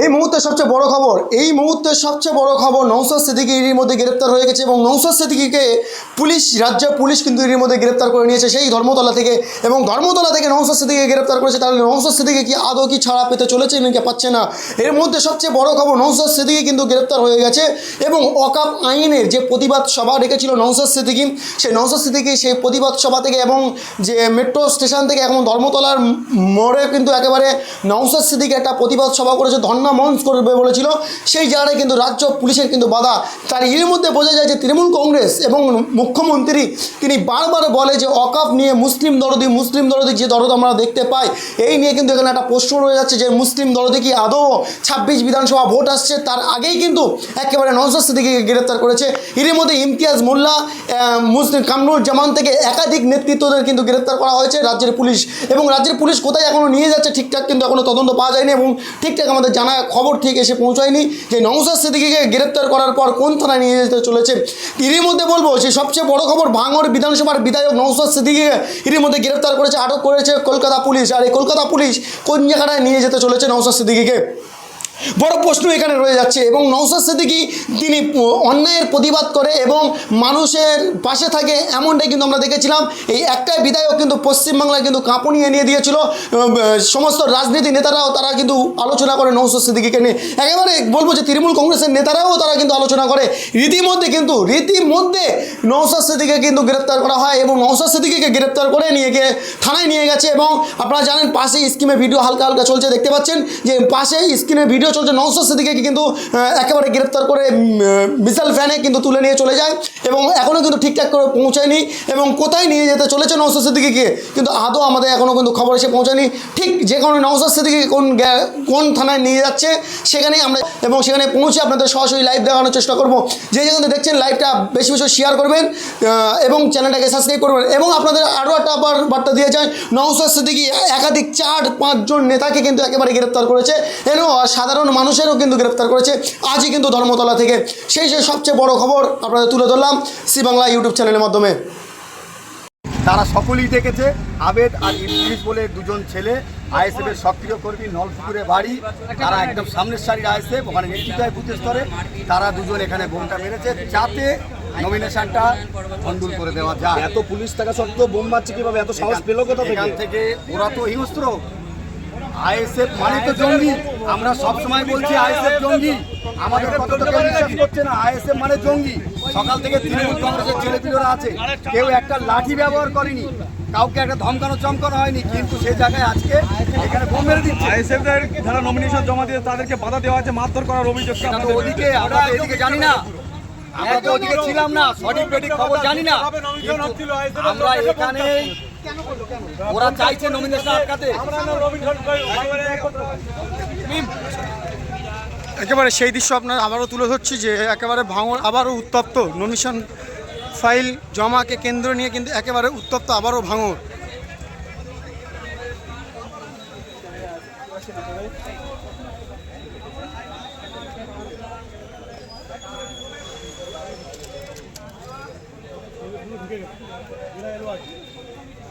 এই মুহূর্তে সবচেয়ে বড় খবর, এই মুহূর্তে সবচেয়ে বড় খবর নৌসাদ সিদ্দিকি এর মধ্যে গ্রেপ্তার হয়ে গেছে এবং নৌসাদ সিদ্দিকিকে পুলিশ, রাজ্য পুলিশ কিন্তু এর মধ্যে গ্রেপ্তার করে নিয়েছে। সেই ধর্মতলা থেকে এবং ধর্মতলা থেকে নৌসাদ সিদ্দিকিকে গ্রেপ্তার করেছে। তাহলে নৌসাদ সিদ্দিকি কি আদৌ কি ছাড়া পেতে চলেছে নাকি পাচ্ছে না? এর মধ্যে সবচেয়ে বড় খবর নৌসাদ সিদ্দিকি কিন্তু গ্রেপ্তার হয়ে গেছে এবং অকাপ আইনের যে প্রতিবাদ সভা ডেকেছিল নৌসাদ সিদ্দিকি সেই নৌসাদ সিদ্দিকি সেই প্রতিবাদ সভা থেকে এবং যে মেট্রো স্টেশন থেকে এখন ধর্মতলার মোড়ে কিন্তু একেবারে নৌসাদ সিদ্দিকি একটা প্রতিবাদ সভা করেছে ধর্না মঞ্চ করবে বলেছিল। সেই জায়গায় কিন্তু রাজ্য পুলিশের কিন্তু বাধা। তার এর মধ্যে বোঝা যায় যে তৃণমূল কংগ্রেস এবং মুখ্যমন্ত্রী তিনি বারবার বলে যে অকাপ নিয়ে মুসলিম দরদি মুসলিম দরদি যে দরদ আমরা দেখতে পাই, এই নিয়ে কিন্তু এখানে একটা প্রশ্ন রয়ে যাচ্ছে যে মুসলিম দরদি কি আদৌ ছাব্বিশ বিধানসভা ভোট আসছে? তার আগেই কিন্তু একেবারে নৌসাদ সিদ্দিকিকে গ্রেপ্তার করেছে। এর মধ্যে ইমতিয়াজ মোল্লা মুসলিম কামরুল জামান থেকে একাধিক নেতৃত্বদের কিন্তু গ্রেপ্তার করা হয়েছে রাজ্যের পুলিশ। এবং রাজ্যের পুলিশ কোথায় এখনও নিয়ে যাচ্ছে ঠিকঠাক কিন্তু এখনও তদন্ত পাওয়া যায়নি এবং ঠিকঠাক আমাদের জানা খবর ঠিক এসে পৌঁছায়নি যে নওসাদ সিদ্দিকিকে গ্রেপ্তার করার পর কোন থানায় নিয়ে যেতে চলেছে। এরই মধ্যে বলব যে সবচেয়ে বড় খবর ভাঙড় বিধানসভার বিধায়ক নওসাদ সিদ্দিকিকে এরই মধ্যে গ্রেপ্তার করেছে, আটক করেছে কলকাতা পুলিশ। আর এই কলকাতা পুলিশ কোন জায়গাটায় নিয়ে যেতে চলেছে নওসাদ সিদ্দিকিকে? বড় প্রশ্ন এখানে রয়ে যাচ্ছে এবং নৌসাদ সিদ্দিকি তিনি অন্যায়ের প্রতিবাদ করে এবং মানুষের পাশে থাকে এমনটাই কিন্তু আমরা দেখেছিলাম। এই একটাই বিধায়ক কিন্তু পশ্চিমবাংলায় কিন্তু কাঁপুনি এনে দিয়েছিল। সমস্ত রাজনীতি নেতারাও তারা কিন্তু আলোচনা করে নৌসাদ সিদ্দিকিকে নিয়ে। একেবারে বলব যে তৃণমূল কংগ্রেসের নেতারাও তারা কিন্তু আলোচনা করে। রীতিমধ্যে কিন্তু রীতিমধ্যে নৌসাদ সিদ্দিকে কিন্তু গ্রেপ্তার করা হয় এবং নৌসাদ সিদ্দিকিকে গ্রেপ্তার করে নিয়ে গিয়ে থানায় নিয়ে গেছে এবং আপনারা জানেন পাশে স্কিমে ভিডিও হালকা হালকা চলছে। দেখতে পাচ্ছেন যে পাশে স্ক্রিনে ভিডিও চলছে নৌসাদ সিদ্দিকে কিন্তু একেবারে গ্রেপ্তার করে মিসাইল ভ্যানে কিন্তু তুলে নিয়ে চলে যায় এবং এখনও কিন্তু ঠিকঠাক করে পৌঁছায়নি এবং কোথায় নিয়ে যেতে চলেছে নৌসাদ সিদ্দিকিকে কিন্তু আদৌ আমাদের এখনও কিন্তু খবর এসে পৌঁছায়নি। ঠিক যে কোনো নৌসাদ সিদ্দিকি কোন কোন থানায় নিয়ে যাচ্ছে সেখানেই আমরা এবং সেখানে পৌঁছে আপনাদের সরাসরি লাইভ দেখানোর চেষ্টা করব। যে যেখানে দেখছেন লাইভটা বেশি বেশি শেয়ার করবেন এবং চ্যানেলটাকে সাবস্ক্রাইব করবেন এবং আপনাদের আরও একটা আবার বার্তা দিয়ে যায় নৌসাদ সিদ্দিকি একাধিক চার পাঁচজন নেতাকে কিন্তু একেবারে গ্রেপ্তার করেছে। এবং সাধারণ মানুষেরও কিন্তু গ্রেপ্তার করেছে। আজই কিন্তু ধর্মতলা থেকে। সেই সেই সবচেয়ে বড় খবর আপনাদের তুলে ধরলাম সি বাংলা ইউটিউব চ্যানেলের মাধ্যমে। তারা সকলেই দেখেছে আবেদ আর ইদ্রিস বলে দুজন ছেলে আইএসএফ এর সক্রিয় কর্মী নলপুকুরে বাড়ি। তারা একদম সামনের সারির আইএসএফ ওখানে নেতৃত্ব হয় বুথ স্তরে। তারা দুজন এখানে বোমটা মেরেছে যাতে নমিনেশনটা ভণ্ডুল করে দেওয়া যায়। এত পুলিশ থাকা সত্ত্বেও বোম মারছে কীভাবে? এত সাহস পেল কোথা থেকে? এখান থেকে ওরা তো হিংস্র। আইএসএফ মানে তো জঙ্গি। আমরা সব সময় বলছি আইএসএফ জঙ্গি। আমাদের কেউ বিশ্বাস করছে না আইএসএফ মানে জঙ্গি। সকাল থেকে তৃণমূল কংগ্রেসের ছেলেপিলেরা আছে। কেউ একটা লাঠি ব্যবহার করেনি। কাউকে একটা ধমকানো চমকানো হয়নি। কিন্তু সে জায়গায় আজকে এখানে বোম মেরে দিচ্ছে। আইএসএফদের যারা নমিনেশন জমা দিয়ে তাদেরকে বাধা দেওয়া আছে মারধর করার অভিযোগ ওদিকে আমরা এদিকে জানি না। আমরা তো ওদিকে ছিলাম না সঠিক সঠিক খবর জানি না। আমরা এখানে ওরা চাইছে নমিনেশন আটকাতে। একেবারে সেই দৃশ্য আপনার আবারও তুলে ধরছি যে একেবারে ভাঙর আবারও উত্তপ্ত। নমিশন ফাইল জমাকে কেন্দ্র নিয়ে কিন্তু একেবারে উত্তপ্ত আবারও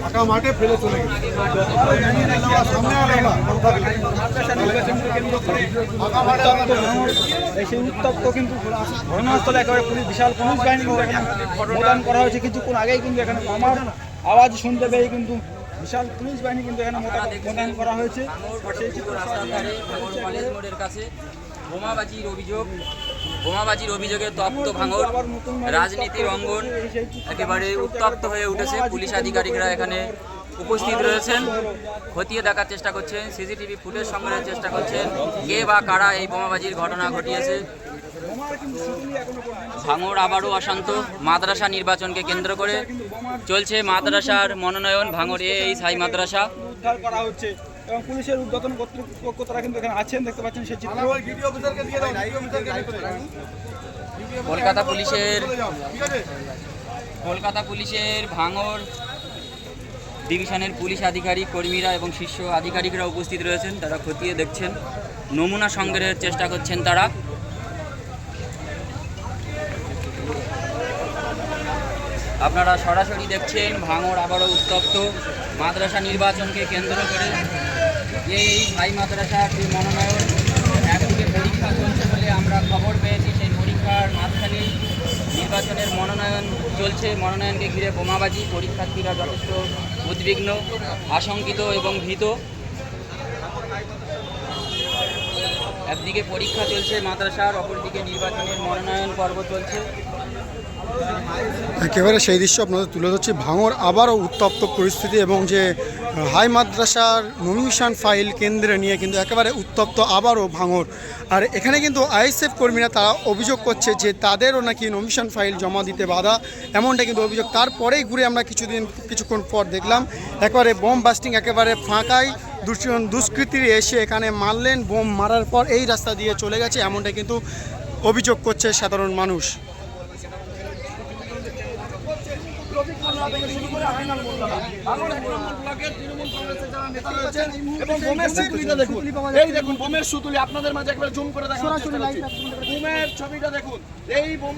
ফাঁকা মাঠে ফেলে চলে গেছে। সামনে সেই উত্তপ্ত কিন্তু ঘটনাস্থলে একেবারে পুলিশ বিশাল পুলিশ বাহিনী কিন্তু এখানে করা হয়েছে। কিছুক্ষণ আগেই কিন্তু এখানে আমার আওয়াজ শুনতে পেয়ে কিন্তু বিশাল পুলিশ বাহিনী কিন্তু এখানে মোতায়েন করা হয়েছে। কাছে বোমাবাজির অভিযোগ বোমাবাজির অভিযোগে তপ্ত ভাঙর, রাজনীতির অঙ্গন একেবারে উত্তপ্ত হয়ে উঠেছে। পুলিশ আধিকারিকরা এখানে উপস্থিত রয়েছেন। খতিয়ে দেখার চেষ্টা করছেন, সিসিটিভি ফুটেজ সংগ্রহের চেষ্টা করছেন, কে বা কারা এই বোমাবাজির ঘটনা ঘটিয়েছে। ভাঙড় আবারও অশান্ত, মাদ্রাসা নির্বাচনকে কেন্দ্র করে চলছে মাদ্রাসার মনোনয়ন। ভাঙড়ে এই সাই মাদ্রাসা। উদ্ধার করা হচ্ছে এবং পুলিশের উদ্বোধন কর্তৃপক্ষ তারা কিন্তু এখানে আছেন দেখতে পাচ্ছেন সেই চিত্র। কলকাতা পুলিশের কলকাতা পুলিশের ভাঙর ডিভিশনের পুলিশ আধিকারিক কর্মীরা এবং শীর্ষ আধিকারিকরা উপস্থিত রয়েছেন তারা খতিয়ে দেখছেন নমুনা সংগ্রহের চেষ্টা করছেন তারা। আপনারা সরাসরি দেখছেন ভাঙর আবারও উত্তপ্ত মাদ্রাসা নির্বাচনকে কেন্দ্র করে এই ভাই মাদ্রাসার যে মনোনয়ন একদিকে পরীক্ষা চলছে বলে আমরা খবর পেয়েছি। সেই পরীক্ষার মাঝখানেই নির্বাচনের মনোনয়ন চলছে। মনোনয়নকে ঘিরে বোমাবাজি, পরীক্ষার্থীরা যথেষ্ট উদ্বিগ্ন, আশঙ্কিত এবং ভীত। একদিকে পরীক্ষা চলছে মাদ্রাসার, অপরদিকে নির্বাচনের মনোনয়ন পর্ব চলছে। একেবারে সেই দৃশ্য আপনাদের তুলে ধরছি। ভাঙর আবারও উত্তপ্ত পরিস্থিতি এবং যে হাই মাদ্রাসার নমিশন ফাইল কেন্দ্রে নিয়ে কিন্তু একেবারে উত্তপ্ত আবারও ভাঙর। আর এখানে কিন্তু আইএসএফ কর্মীরা তারা অভিযোগ করছে যে, তাদেরও নাকি নমিশন ফাইল জমা দিতে বাধা। এমনটা কিন্তু অভিযোগ। তারপরেই ঘুরে আমরা কিছুদিন, কিছুক্ষণ পর দেখলাম, একেবারে বোম বাস্টিং একেবারে ফাঁকায় দুষ্কৃ- দুষ্কৃতীরা এসে এখানে মারলেন। বোম মারার পর এই রাস্তা দিয়ে চলে গেছে, এমনটা কিন্তু অভিযোগ করছে সাধারণ মানুষ। এবং বোমের সুতুলিটা দেখুন। এই দেখুন বোমের সুতুলি আপনাদের মাঝে একবার জুম করে বোমের ছবিটা দেখুন। এই বোম